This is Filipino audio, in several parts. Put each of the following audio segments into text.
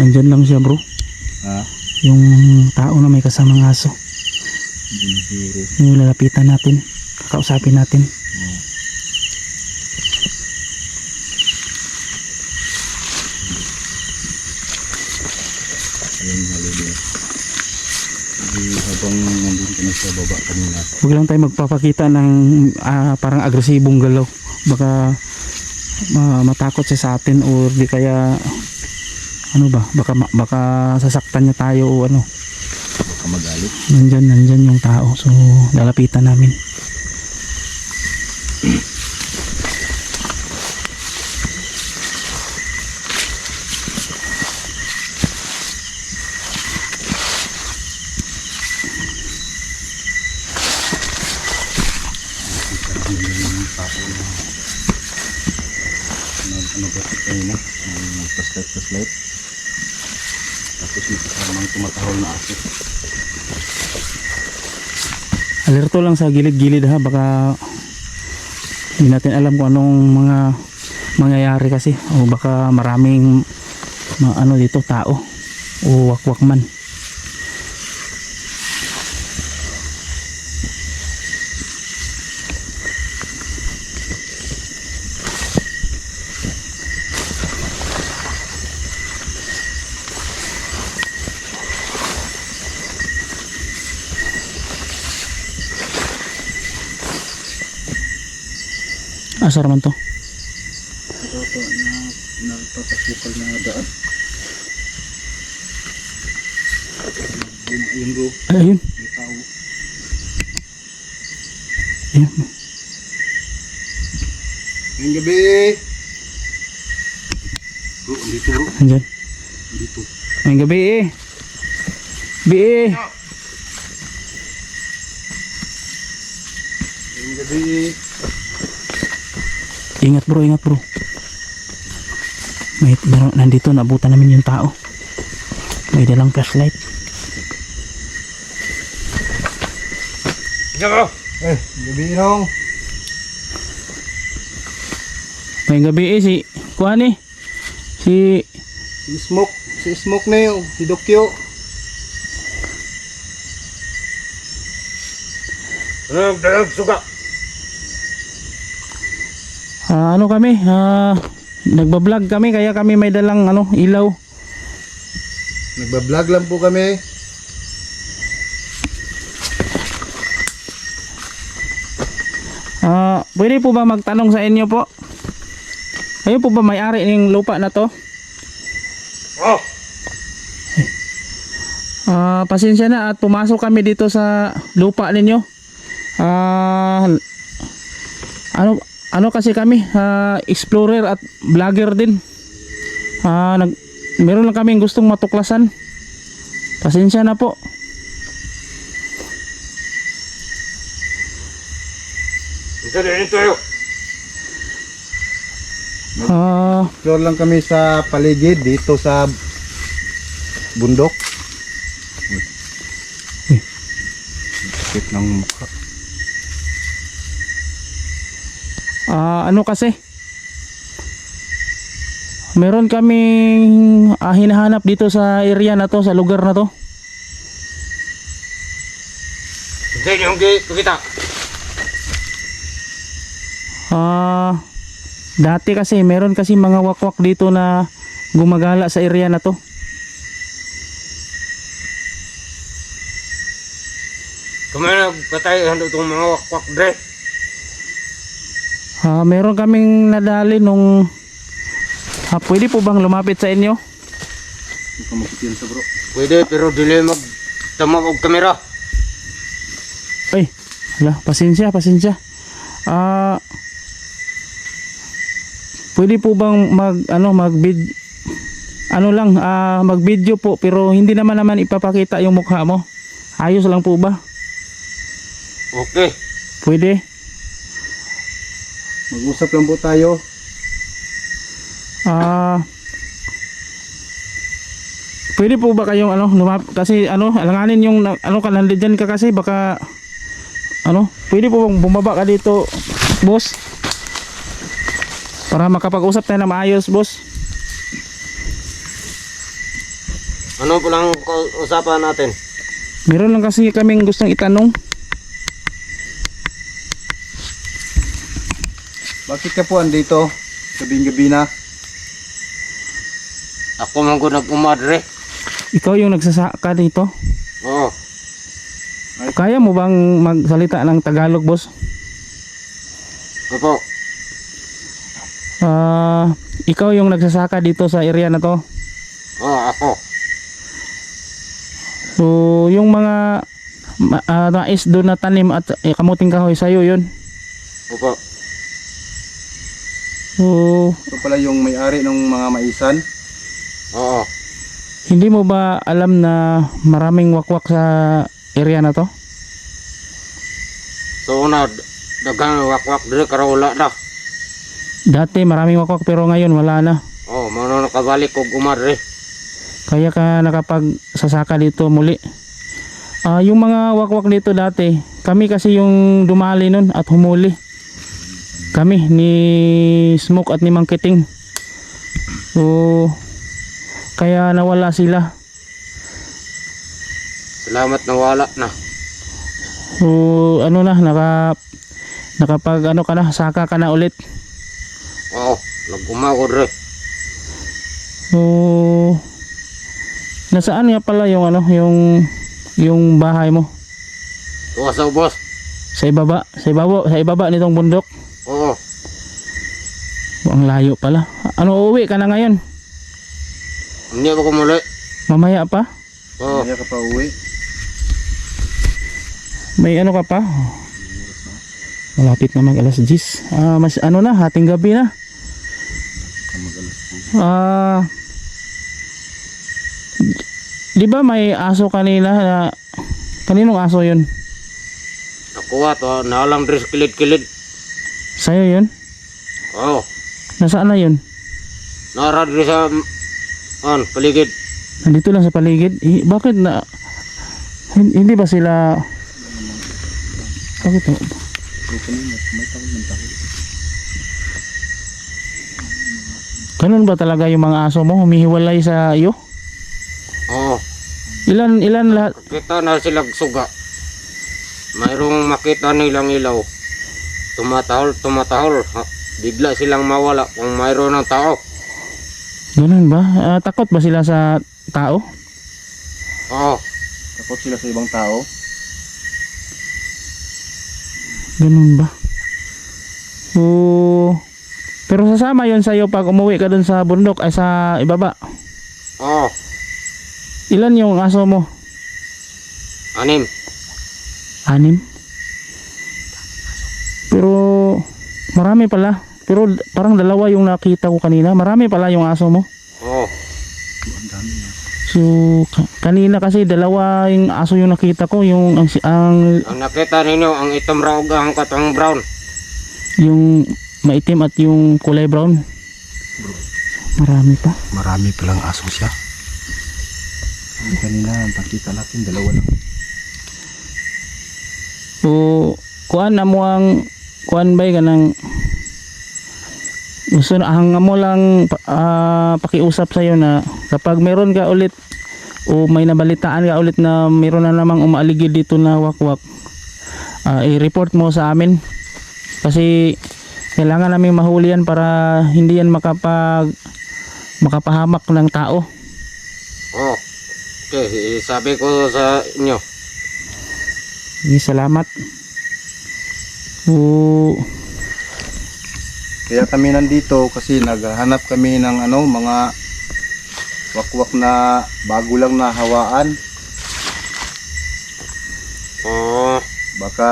Andyan lang siya bro. Ha? Yung tao na may kasamang aso. Yung lalapitan natin. Kakausapin natin. Oo. Ayun, hallelujah. Di habang nandun ka na sa baba kanina, Huwag lang tayo magpapakita ng ah, parang agresibong galaw. Baka ma- matakot siya sa atin or di kaya ano ba baka baka sasaktan niya tayo o ano baka magalit. nandyan nandyan yung tao so lalapitan namin na ano ba ito kanina? Nag-flashlight, flashlight. Kasamang tumatahol na aso. alerto lang sa gilid-gilid ha? Baka hindi natin alam kung anong mga mangyayari kasi. O baka maraming ma- ano dito tao. O wakwak man asar man to Ito na napapasukal na daan. Yun, yun bro, ay ayun may tao. ayun Ngayong gabi! Bro, andito bro. andyan Andito. Ay gabi eh. Bi eh. Ngayong gabi. Ingat bro, ingat bro. May meron nandito nabutan namin yung tao. May dalang flashlight. Eh, gabi nung. May gabi eh si kuan eh. Si Si Smoke. Si Smoke na yun. Si Dokyo. Ano, dalag suka. Ah, ano kami? Ah, nagba-vlog kami kaya kami may dalang ano ilaw. Nagbablog lang po kami. Ah, pwede po ba magtanong sa inyo po? Kayo po ba may-ari ng lupa na to? Oh! Ah, pasensya na at pumasok kami dito sa lupa ninyo. Ah, ano ano kasi kami, ah, explorer at vlogger din. Ah, nag meron lang kaming gustong matuklasan. Pasensya na po. Ah, Explore lang kami sa paligid dito sa bundok. Eh. Sakit ng mukha. Ah, ano kasi? Meron kaming ah, hinahanap dito sa area na to, sa lugar na to. Hindi yung kita. Ah, dati kasi meron kasi mga wakwak dito na gumagala sa area na to. Kumana patay hando itong mga wakwak dre. Ah, meron kaming nadali nung ah, pwede po bang lumapit sa inyo? Hindi sa bro. Pwede pero dili mag tamag og kamera. Ay, hala, pasensya, pasensya. Ah, pwede po bang mag ano mag vid ano lang ah mag video po pero hindi naman naman ipapakita yung mukha mo. Ayos lang po ba? Okay. Pwede? Mag-usap lang po tayo. Ah Pwede po ba kayong ano lumap kasi ano alanganin yung ano ka nandiyan ka kasi baka ano pwede po bang bumaba ka dito boss para makapag-usap tayo na maayos boss Ano po lang usapan natin? Meron lang kasi kaming gustong itanong. Bakit ka po andito? Gabing gabi na. Ako man ko nag-umadre. Ikaw yung nagsasaka dito. Oo. Kaya mo bang magsalita ng Tagalog, boss? Opo. Ah, ikaw yung nagsasaka dito sa area na to. Oo, ako. So, yung mga ma- ah, nais doon na tanim at eh, kamuting kahoy sa'yo yun. Opo. So, Ito pala yung may-ari ng mga maisan. Oo. hindi mo ba alam na maraming wakwak sa area na to? So una, dagang wakwak dire karo wala na. Dati maraming wakwak pero ngayon wala na. Oo, mano nakabalik kog umadre. Kaya ka nakapagsasaka dito muli. Ah, yung mga wakwak dito dati, kami kasi yung dumali nun at humuli. Kami ni Smoke at ni Mang Kiting. So, kaya nawala sila. Salamat na wala na. So, ano na, naka, nakapag ano ka na, saka ka na ulit. Oo, nag-umago dire. So, nasaan nga pala yung ano, yung, yung bahay mo? Tuwa sa ubos. Sa ibaba, sa ibaba, sa ibaba nitong bundok. Ang layo pala. Ano, uuwi ka na ngayon? Hindi ba ko muli? Mamaya pa? Oo. Kaya ka pa uwi. May ano ka pa? Malapit na mag alas 10. Ah, mas ano na, hating gabi na. Ah, di ba may aso kanina na kaninong aso yun? Nakuha to, naalang dire sa kilid-kilid. Sa'yo yun? Oo. Nasaan na yun? Nara dire sa an paligid. Nandito lang sa paligid. Eh, bakit na hin- hindi ba sila Bakit? Ganun ba talaga yung mga aso mo humihiwalay sa iyo? Oo. Ilan ilan lahat? Kita na silang suga. Mayroong makita nilang ilaw. Tumatahol, tumatahol. Ha, Bigla silang mawala kung mayroon ng tao. Ganun ba? Ah, takot ba sila sa tao? Oo. Takot sila sa ibang tao. Ganun ba? So, pero sasama yon sa iyo pag umuwi ka dun sa bundok ay sa ibaba. Oo. Ilan yung aso mo? Anim. Anim? Pero marami pala. Pero parang dalawa yung nakita ko kanina. Marami pala yung aso mo. Oo. So ka- kanina kasi dalawa yung aso yung nakita ko. Yung ang, si- ang Ang nakita ninyo, ang itim raw ang katang brown. yung maitim at yung kulay brown. Marami pa. Marami palang aso siya. Kanina, ang pakita natin, dalawa lang. So kuan na mo ang kuan bay kanang gusto na ang mo lang ah, pakiusap sa na kapag meron ka ulit o may nabalitaan ka ulit na meron na namang umaaligid dito na wakwak ah, i-report mo sa amin kasi kailangan namin mahuli yan para hindi yan makapag makapahamak ng tao Oo. Okay, sabi ko sa inyo. Salamat so Kaya kami nandito kasi naghahanap kami ng ano, mga wakwak na bago lang na hawaan. Oo. Baka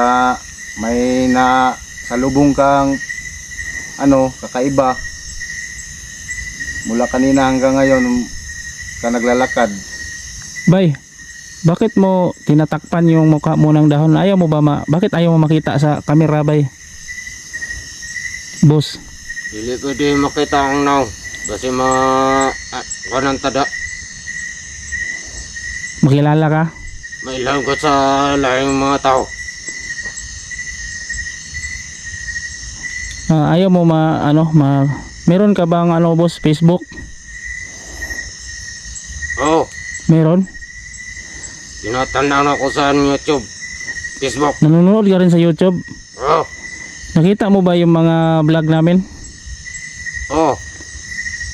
may na salubong kang ano, kakaiba. Mula kanina hanggang ngayon ka naglalakad. Bay, bakit mo tinatakpan yung mukha mo ng dahon? Ayaw mo ba ma bakit ayaw mo makita sa camera, bay? Boss, Dili pwede makita ang naw. Kasi ma... Ah, kanang tada. makilala ka? Mailang ko sa lahing mga tao. Ah, ayaw mo ma ano, ma Meron ka bang ano, boss, Facebook? Oo. Meron? Tinatandaan ako sa YouTube, Facebook. Nanonood ka rin sa YouTube? Oh, Nakita mo ba yung mga vlog namin? Oh,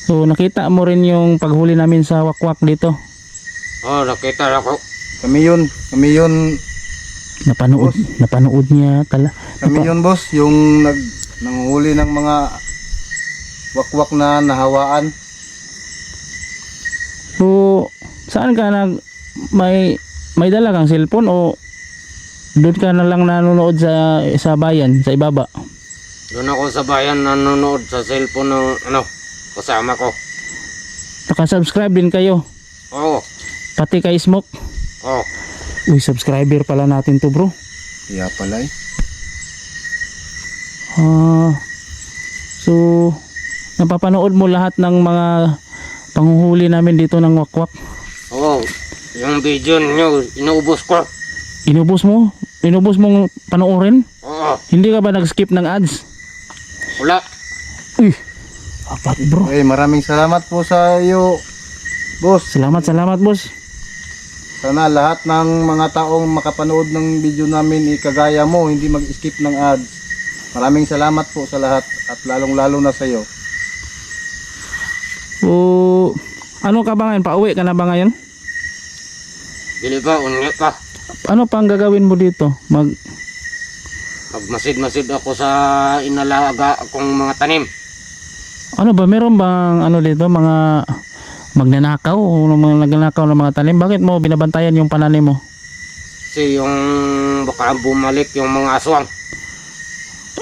So nakita mo rin yung paghuli namin sa wakwak dito. oh, nakita ako. Kami yun, kami yun, Napanood, napanood niya tala. kami yun boss, yung nag nanghuli ng mga wakwak na nahawaan. So saan ka nag may may dala kang cellphone o doon ka na lang nanonood sa sa bayan, sa ibaba? Doon ako sa bayan nanonood sa cellphone ng ano, kasama ko. Naka-subscribe din kayo. Oh, Pati kay Smoke. oh, Uy, subscriber pala natin to bro. Kaya pala eh. Ah, so, napapanood mo lahat ng mga panguhuli namin dito ng wakwak. oh. Yung video ninyo, inuubos ko. Inubos mo? Inubos mong panoorin? Oo, Hindi ka ba nag-skip ng ads? Wala. Uy, apat bro. Okay, maraming salamat po sa iyo, boss. Salamat, salamat boss. Sana lahat ng mga taong makapanood ng video namin ikagaya mo, hindi mag-skip ng ads. Maraming salamat po sa lahat at lalong-lalo na sa iyo. So, ano ka ba ngayon? Pauwi ka na ba ngayon? Bili ba, unya pa. Ano pang gagawin mo dito? Mag, Magmasid-masid ako sa inalaga kong mga tanim. ano ba? Meron bang ano dito? Mga magnanakaw o mga nagnanakaw ng mga tanim? Bakit mo binabantayan yung pananim mo? Kasi yung baka bumalik yung mga aswang.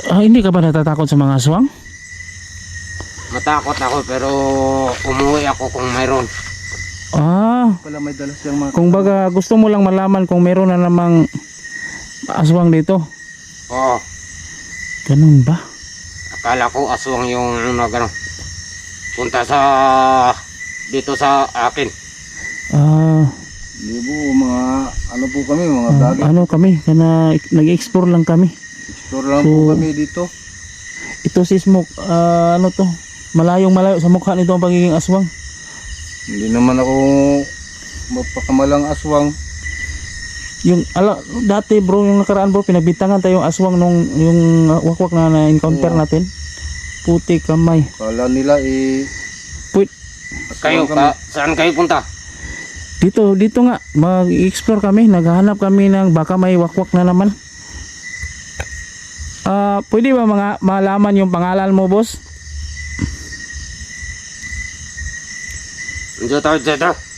Ah, hindi ka ba natatakot sa mga aswang? Matakot ako pero umuwi ako kung mayroon. Ah, Pala may dala siyang mga kung baga gusto mo lang malaman kung meron na namang aswang dito. Oo, Ganun ba? akala ko aswang yung ano, gano. Punta sa dito sa akin. Ah, Hindi po, mga ano po kami, mga ah, vlogger. ano kami? Kana, nag-explore lang kami. Explore lang po So- kami dito. Ito si Smoke, ah, ano to? Malayong malayo sa mukha nito ang pagiging aswang. Hindi naman ako mapakamalang aswang. Yung ala dati bro, yung nakaraan bro, pinagbintangan tayo yung aswang nung yung uh, wakwak na na-encounter natin. Puti kamay. Kala nila eh Puwit. Kayo, ka, saan kayo punta? Dito, dito nga, mag-explore kami, naghahanap kami ng baka may wakwak na naman. Ah, pwede ba mga malaman yung pangalan mo, boss? Diyo tayo.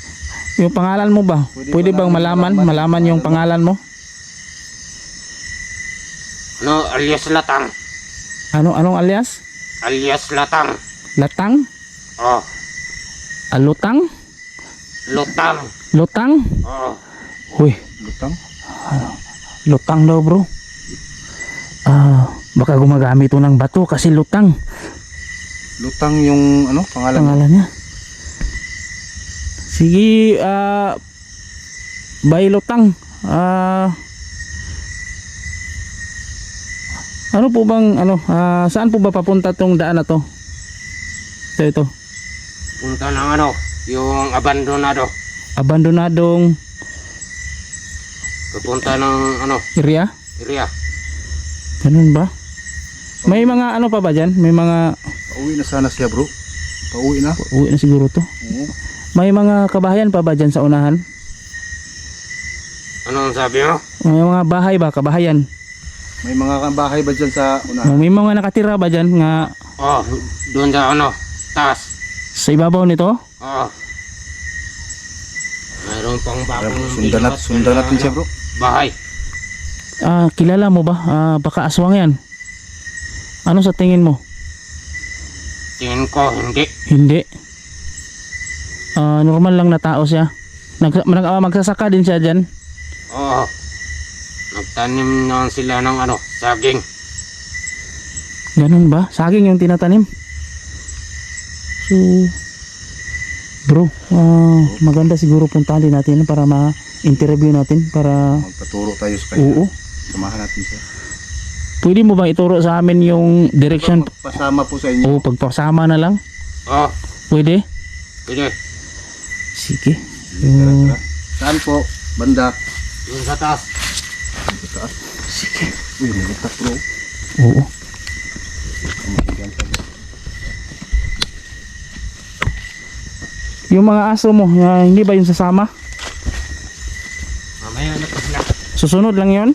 Yung pangalan mo ba? Pwede Pwede, ba bang malaman, malaman malaman yung pangalan mo? Ano, alias Latang. Ano anong alias? Alias Latang. Latang? Oh, Alutang? Lutang. Lutang? Oh, Huy, Lutang. lutang daw, bro. Ah, baka gumagamit to ng bato kasi lutang Lutang yung ano, pangalan. pangalan niya. Sige, ah Bay Lutang. Ah Ano po bang ano, ah, saan po ba papunta tong daan na to? Ito ito. punta ng ano, yung abandonado. Abandonadong Pupunta ng ano, area. area. Ganun ba? May mga ano pa ba diyan? May mga Pauwi na sana siya, bro. Pauwi na. uwi na siguro to. Oo. May mga kabahayan pa ba diyan sa unahan? Ano ang sabi mo? May mga bahay ba, kabahayan? May mga bahay ba dyan sa una? May mga nakatira ba diyan nga Oh, doon sa ano, taas. sa ibabaw nito? Oh. Mayroon pang bagong Sundan, nat, sundan na, natin siya, bro. Bahay. Ah, kilala mo ba? Ah, baka aswang 'yan. Ano sa tingin mo? Tingin ko, hindi. Hindi. Ah, normal lang na tao siya. Nag, nag ah, magsasaka din siya diyan. Oo. Nagtanim na sila ng ano, saging. Ganun ba? Saging yung tinatanim. So, bro, ah, maganda siguro puntahan din natin para ma-interview natin para Magpaturo tayo sa kanya. oo. Samahan natin siya. Pwede mo bang ituro sa amin yung direction Pasama po sa inyo. o pagpasama na lang? Oh, Pwede? pwede. Sige. Tara. Saan po? Banda. Yung sa taas. Sa taas. Sige. Uy, may itak bro. Oo. Yung mga aso mo, ah, hindi ba yung sasama? Mamaya na pa sila. Susunod lang yon.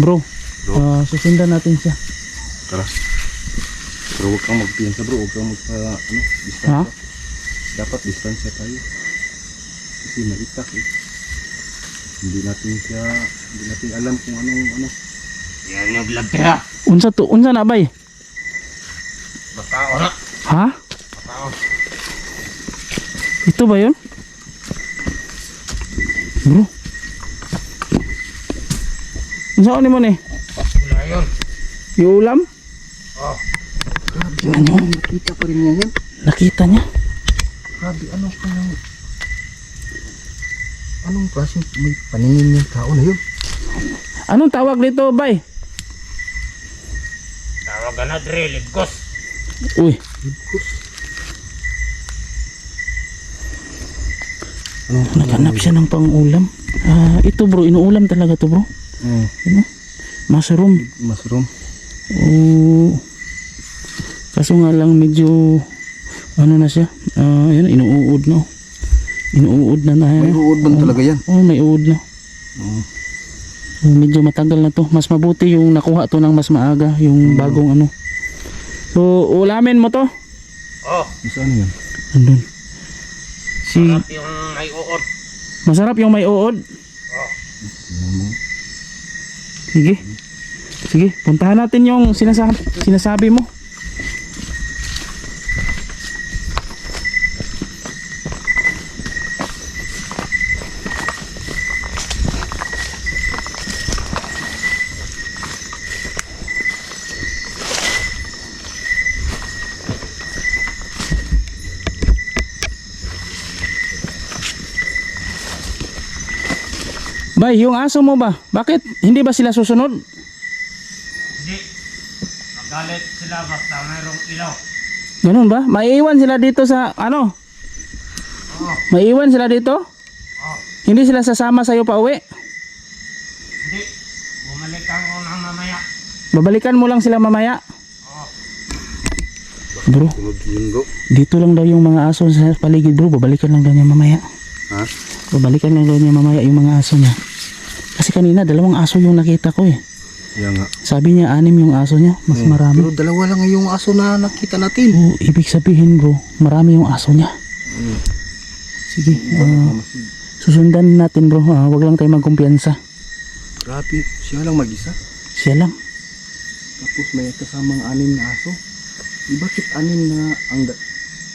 Bro, ah, susundan natin siya. Tara. Pero huwag kang magpiyansa bro. Huwag kang magpa, ano, distansya. Ha? Dapat distansya tayo. Kasi may itak eh. Hindi natin siya, hindi natin alam kung anong, ano. Yan yung blabtera. Unsa to? Unsa na bay? Baka ora. Ha? Baka Ito ba yun? Bro. Unsa ni mo ni? Yun. Yung ulam? Oh. Grabe, Ano? Nakita pa rin niya yan. Nakita niya. Grabe, ano pa yung... Anong klaseng may paningin yung tao na yun? Anong tawag dito, bay? Tawagan na dre. Ligkos. Uy, Ano? naghanap siya ng pang-ulam. Ah, ito bro, inuulam talaga to bro. Mm, Ano? Mushroom. mushroom. Oo. Kaso nga lang medyo ano na siya. Ah, yun, inuud na. Inuud na na. May uod ba talaga yan? Oh, may uod na. Mm. So, medyo matagal na to. Mas mabuti yung nakuha to ng mas maaga, yung bagong ano. So, ulamin mo to. Oh. Saan yan? Andun. Si Sarap yung may uod. masarap yung may uod. Oh. Sige. Sige, puntahan natin yung sinasabi, sinasabi mo. Bay, yung aso mo ba? Bakit hindi ba sila susunod? Hindi. Magalit sila basta mayroong ilaw. Ganun ba? Maiiwan sila dito sa ano? Oh. Maiiwan sila dito? Oh. Hindi sila sasama sa'yo pa uwi? Hindi. Bumalik ako ng mamaya. Babalikan mo lang sila mamaya? Yun bro. dito lang daw yung mga aso sa paligid bro. Babalikan lang daw niya mamaya. Ha? Babalikan lang daw niya mamaya yung mga aso niya. Kasi kanina dalawang aso yung nakita ko eh. Yan nga. Sabi niya anim yung aso niya. Mas marami. Pero dalawa lang yung aso na nakita natin. Oo, ibig sabihin bro, marami yung aso niya. Sige, ah, susundan natin bro. Ah, wag lang tayo magkumpiyansa. Grabe, siya lang mag-isa. Siya lang. Tapos may kasamang anim na aso. Eh, bakit anim na ang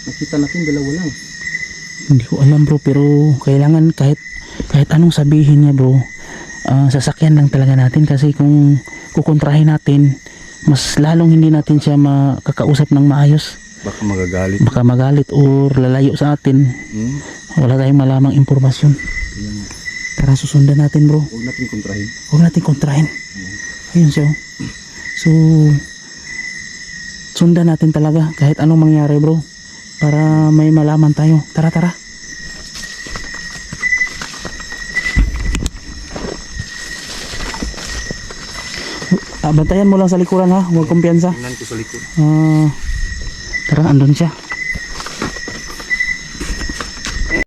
nakita natin dalawa lang? Hindi ko alam bro pero kailangan kahit kahit anong sabihin niya bro ah, sasakyan lang talaga natin kasi kung kukontrahin natin mas lalong hindi natin siya makakausap ng maayos Baka magagalit. baka magalit or lalayo sa atin Hmm? wala tayong malamang impormasyon tara susundan natin bro huwag natin kontrahin. huwag natin kontrahin ayun siya oh. so sundan natin talaga kahit anong mangyari bro para may malaman tayo tara tara Ah, bantayan mo lang sa likuran ha? Huwag kumpiyansa. Tingnan ko sa likod. Ah, tara andun siya